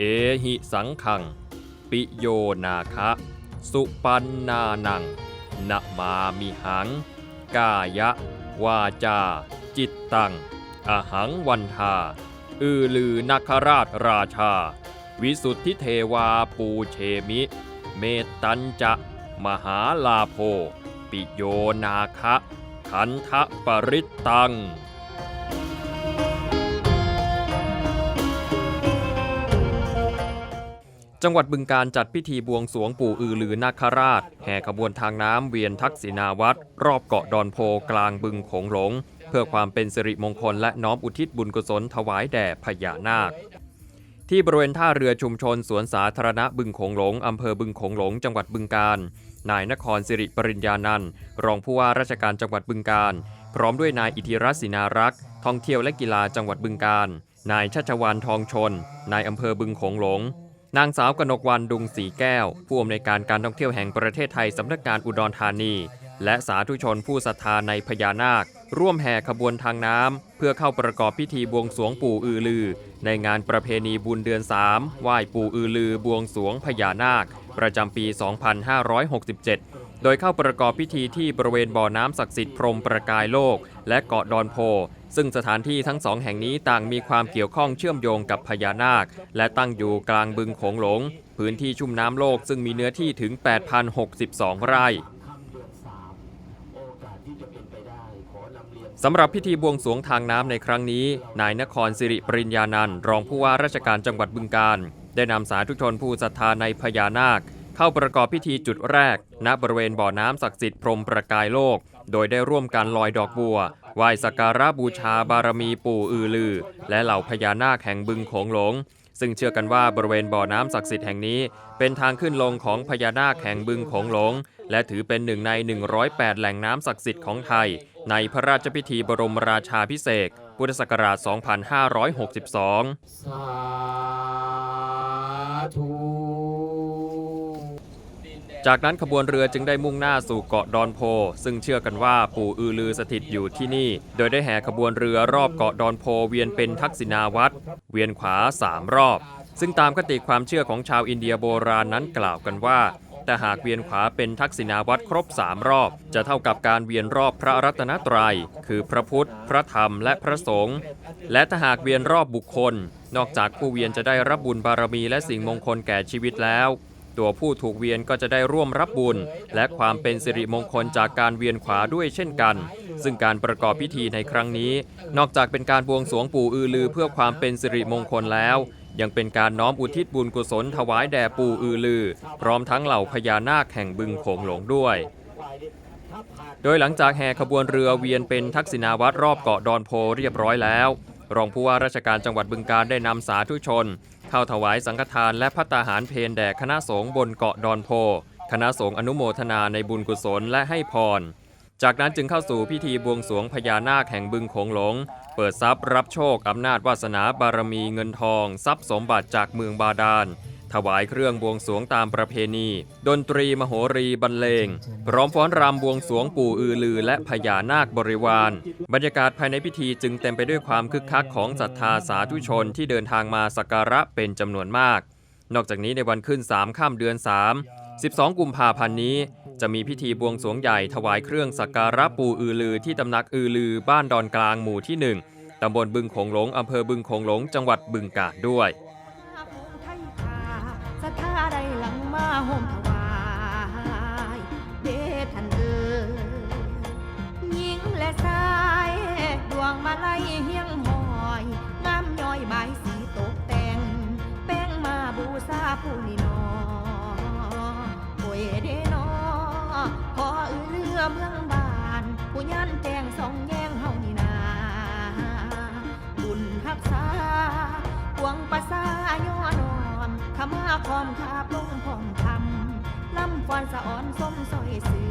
เอหิสังขัง ปิโยนาคะ สุปันนานังนะมามิหัง กายะ วาจา จิตตัง อหังวันทา อือลือนคราชราชา วิสุทธิเทวาปูเชมิ เมตตัญจะ มหาลาโภ ปิโยนาคะขันทะปริตตัง จังหวัดบึงการจัดพิธีบวงสวงปู่อือลือนาคราช แห่ขบวนทางน้ำเวียนทักษิณาวัตรรอบเกาะดอนโพกลางบึงโขงหลง เพื่อความเป็นสิริมงคลและน้อมอุทิศบุญกุศลถวายแด่พญานาค ที่บริเวณท่าเรือชุมชนสวนสาธารณะบึงโขงหลงอำเภอบึงโขงหลง จังหวัดบึงการ นายนครสิริปริญญานันท์รองผู้ว่าราชการจังหวัดบึงการ พร้อมด้วยนายอิทธิรัตน์ศินารักษ์ท่องเที่ยวและกีฬาจังหวัดบึงการ นายชัชวานทองชน นายอำเภอบึงโขงหลง นางสาวกนกวันดุงสีแก้ว ผู้อำนวยการการท่องเที่ยวแห่งประเทศไทยสำนักงานอุดรธานี และสาธุชนผู้ศรัทธาในพญานาค ร่วมแห่ขบวนทางน้ำเพื่อเข้าประกอบพิธีบวงสวงปู่อือลือ ในงานประเพณีบุญเดือน 3 ไหว้ปู่อือลือบวงสวงพญานาค ประจำปี 2567 โดยเข้าประกอบพิธีที่บริเวณบ่อน้ำศักดิ์สิทธิ์พรมประกายโลก และเกาะดอนโพ ซึ่งสถานที่ทั้งสองแห่งนี้ต่างมีความเกี่ยวข้องเชื่อมโยงกับพญานาค และตั้งอยู่กลางบึงโขงหลง พื้นที่ชุ่มน้ำโลกซึ่งมีเนื้อที่ถึง 8,062 ไร่สำหรับพิธีบวงสวงทางน้ำในครั้งนี้ นายนครสิริปริญญานันท์รองผู้ว่าราชการจังหวัดบึงการ ได้นำสาธุชนผู้ศรัทธาในพญานาค เข้าประกอบพิธีจุดแรก ณบริเวณบ่อน้ำศักดิ์สิทธิ์พรมประกายโลก โดยได้ร่วมกันลอยดอกบัวไหว้สักการะบูชาบารมีปู่อือลือ และเหล่าพญานาคแห่งบึงโขงหลง ซึ่งเชื่อกันว่าบริเวณบ่อน้ำศักดิ์สิทธิ์แห่งนี้ เป็นทางขึ้นลงของพญานาคแห่งบึงโขงหลง และถือเป็นหนึ่งใน 108 แหล่งน้ำศักดิ์สิทธิ์ของไทย ในพระราชพิธีบรมราชาพิเศษพุทธศักราช 2562สาธุ จากนั้นขบวนเรือจึงได้มุ่งหน้าสู่เกาะดอนโพ ซึ่งเชื่อกันว่าปู่อือลือสถิตอยู่ที่นี่ โดยได้แห่ขบวนเรือรอบเกาะดอนโพเวียนเป็นทักษิณาวัตรเวียนขวาสามรอบ ซึ่งตามคติความเชื่อของชาวอินเดียโบราณนั้นกล่าวกันว่าแต่หากเวียนขวาเป็นทักษิณาวัตรครบสามรอบ จะเท่ากับการเวียนรอบพระรัตนตรัย คือพระพุทธ พระธรรมและพระสงฆ์และถ้าหากเวียนรอบบุคคล นอกจากผู้เวียนจะได้รับบุญบารมีและสิ่งมงคลแก่ชีวิตแล้ว ตัวผู้ถูกเวียนก็จะได้ร่วมรับบุญ และความเป็นสิริมงคลจากการเวียนขวาด้วยเช่นกัน ซึ่งการประกอบพิธีในครั้งนี้ นอกจากเป็นการบวงสรวงปู่อือลือเพื่อความเป็นสิริมงคลแล้ว ยังเป็นการน้อมอุทิศบุญกุศลถวายแด่ปู่อือลือ พร้อมทั้งเหล่าพญานาคแห่งบึงโขงหลงด้วยโดยหลังจากแห่ขบวนเรือเวียนเป็นทักษิณาวัตรรอบเกาะดอนโพเรียบร้อยแล้ว รองผู้ว่าราชการจังหวัดบึงการได้นำสาธุชน เข้าถวายสังฆทานและพัตตาหารเพนแด่คณะสงฆ์บนเกาะดอนโพ คณะสงฆ์อนุโมทนาในบุญกุศลและให้พร จากนั้นจึงเข้าสู่พิธีบวงสวงพญานาคแห่งบึงโขงหลง เปิดทรัพย์รับโชคอำนาจวาสนาบารมีเงินทอง ทรัพย์สมบัติจากเมืองบาดาล ถวายเครื่องบวงสรวงตามประเพณี ดนตรีมโหรีบรรเลง พร้อมฟ้อนรำบวงสรวงปู่อือลือและพญานาคบริวาร บรรยากาศภายในพิธีจึงเต็มไปด้วยความคึกคักของศรัทธาสาธุชนที่เดินทางมาสักการะเป็นจำนวนมาก นอกจากนี้ในวันขึ้น 3 ข้ามเดือน 3 12 กุมภาพันธ์นี้ จะมีพิธีบวงสรวงใหญ่ถวายเครื่องสักการะปู่อือลือที่ตำหนักอือลือบ้านดอนกลางหมู่ที่ 1ตำบลบึงโขงหลงอำเภอบึงโขงหลง จังหวัดบึงกาฬด้วย ผู้นี่นอโอยเดนอขออือเรือเมืองบานผู้ยันแจงสองแยงเฮานี่นาบุญรักษาหวงภาษาย่อนอนขมาคอมคาบลงพองคำลำฟอนสะอ่อนส้มซอยสือ